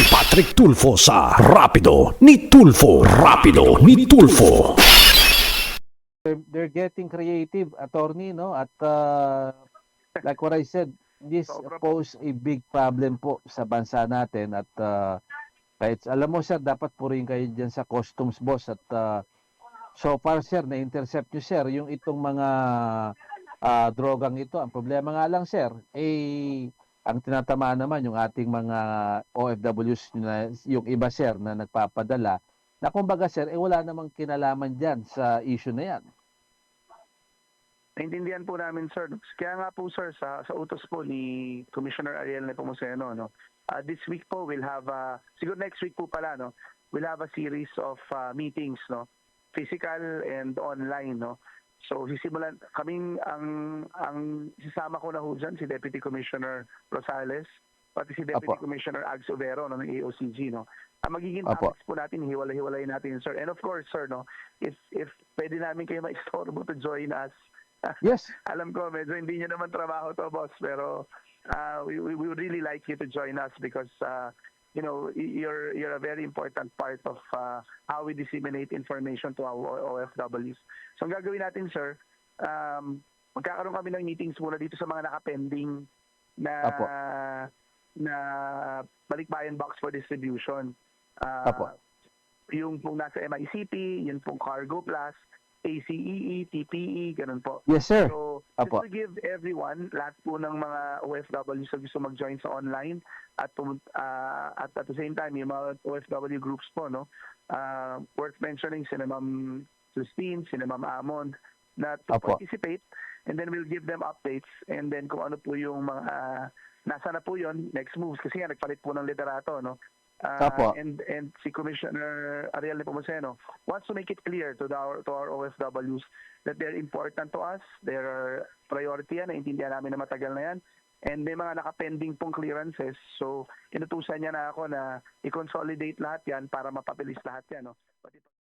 si Patrick Tulfo sa Rapido ni Tulfo. Rapido ni Tulfo. they're, they're getting creative, attorney, no? At uh, like what I said, this pose a big problem po sa bansa natin at uh, kahit alam mo sir, dapat purihin kayo dyan sa customs boss at uh, so far sir, na-intercept nyo sir yung itong mga uh, drogang ito. Ang problema nga lang sir, eh ang tinatamaan naman yung ating mga OFWs na yung iba sir na nagpapadala na kumbaga sir, eh wala namang kinalaman dyan sa issue na yan. Naintindihan po namin, sir. Kaya nga po, sir, sa, sa utos po ni Commissioner Ariel Nepomuceno, no, uh, this week po we'll have, uh, siguro next week po pala, no, we'll have a series of uh, meetings, no, physical and online, no. So sisimulan kaming ang ang sisama ko na ho dyan, si Deputy Commissioner Rosales, pati si Deputy Apo. Commissioner Ags Overo no, ng AOCG, no. Ang magiging Apo. topics po natin, hiwalay-hiwalay natin, sir. And of course, sir, no, if if pwede namin kayo ma-istorbo to join us, Yes, alam ko medyo hindi niyo naman trabaho to boss pero uh, we, we we would really like you to join us because uh, you know you're you're a very important part of uh, how we disseminate information to our OFWs. So ang gagawin natin sir, um, magkakaroon kami ng meetings muna dito sa mga nakapending na Apo. na balikbayan box for distribution. Uh, Apo. Yung pong nasa MICP, yung pong Cargo Plus, ACEE, TPE, ganun po. yes sir. So, Apo. just to give everyone, lahat po ng mga OFW sa gusto mag-join sa online at, ah, at at the same time, yung mga OFW groups po, no? Uh, worth mentioning, sina Ma'am Christine, sina Ma'am Amon, na to Apo. participate and then we'll give them updates and then kung ano po yung mga nasa na po yon next moves kasi nga nagpalit po ng liderato no Apo. and and si Commissioner Ariel Nepomuceno wants to make it clear to the, our to our OFWs that they're important to us. They're priority yan. Naintindihan namin na matagal na yan. And may mga nakapending pong clearances. So, inutusan niya na ako na i-consolidate lahat yan para mapabilis lahat yan. No?